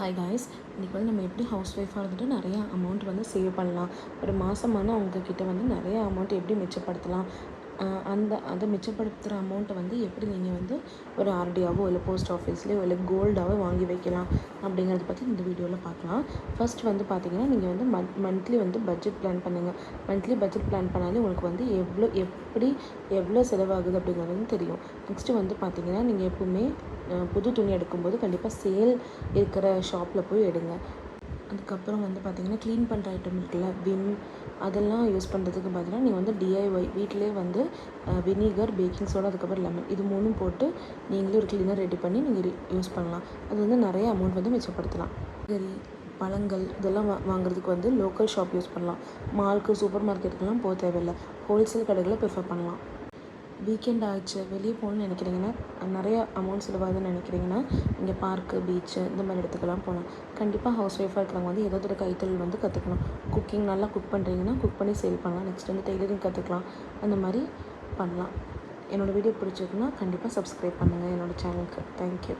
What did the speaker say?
Hi guys இன்றைக்கி வந்து நம்ம எப்படி ஹவுஸ் ஒய்ஃபாக இருந்துட்டு நிறையா அமௌண்ட் வந்து சேவ் பண்ணலாம். ஒரு மாதமான அவங்கக்கிட்ட வந்து நிறைய அமௌண்ட் எப்படி மிச்சப்படுத்தலாம்? அந்த அதை மிச்சப்படுத்துகிற அமௌண்ட்டை வந்து எப்படி நீங்கள் வந்து ஒரு ஆர்டியாவோ இல்லை போஸ்ட் ஆஃபீஸ்லேயோ இல்லை கோல்டாவோ வாங்கி வைக்கலாம் அப்படிங்கிறத பற்றி இந்த வீடியோவில் பார்க்கலாம். ஃபஸ்ட் வந்து பார்த்தீங்கன்னா நீங்கள் வந்து மந்த் மந்த்லி வந்து பட்ஜெட் பிளான் பண்ணுங்கள் மந்த்லி பட்ஜெட் பிளான் பண்ணாலே உங்களுக்கு வந்து எவ்வளோ எப்படி எவ்வளோ செலவாகுது அப்படிங்கிறது வந்து தெரியும். நெக்ஸ்ட்டு வந்து பார்த்தீங்கன்னா நீங்கள் எப்பவுமே புது துணி எடுக்கும்போது கண்டிப்பாக சேல் இருக்கிற ஷாப்பில் போய் எடுங்க. அதுக்கப்புறம் வந்து பார்த்திங்கன்னா க்ளீன் பண்ணுற ஐட்டம் இருக்குல்ல விம் அதெல்லாம் யூஸ் பண்ணுறதுக்கு பதிலாக நீங்கள் வந்து டிஐஒய் வீட்டிலே வந்து வினிகர் பேக்கிங் சோடா அதுக்கப்புறம் லெமன் இது மூணும் போட்டு நீங்களே ஒரு க்ளீனர் ரெடி பண்ணி நீங்கள் யூஸ் பண்ணலாம். அது வந்து நிறைய அமௌண்ட் வந்து மிச்சப்படுத்தலாம். சரி பழங்கள் இதெல்லாம் வா வாங்குறதுக்கு வந்து லோக்கல் ஷாப் யூஸ் பண்ணலாம். மால்க்கு சூப்பர் மார்க்கெட்டுக்கெல்லாம் போக தேவையில்லை. ஹோல்சேல் கடைகளை ப்ரிஃபர் பண்ணலாம். வீக்கெண்ட் ஆயிடுச்சு வெளியே போகணும்னு நினைக்கிறீங்கன்னா நிறைய அமௌண்ட் செலவாகுதுன்னு நினைக்கிறீங்கன்னா இங்கே பார்க்கு பீச்சு இந்த மாதிரி இடத்துக்கெல்லாம் போகலாம். கண்டிப்பாக ஹவுஸ் ஒய்ஃபாக இருக்கிறவங்க வந்து ஏதாவது ஒரு கைத்தொழில் வந்து கற்றுக்கணும் குக்கிங் நல்லா குக் பண்ணுறீங்கன்னா குக் பண்ணி சேல் பண்ணலாம். நெக்ஸ்ட் வந்து டெய்லரிங் கற்றுக்கலாம் அந்த மாதிரி பண்ணலாம். என்னோடய வீடியோ பிடிச்சிருக்குன்னா கண்டிப்பாக சப்ஸ்கிரைப் பண்ணுங்கள் என்னோடய சேனலுக்கு தேங்க்யூ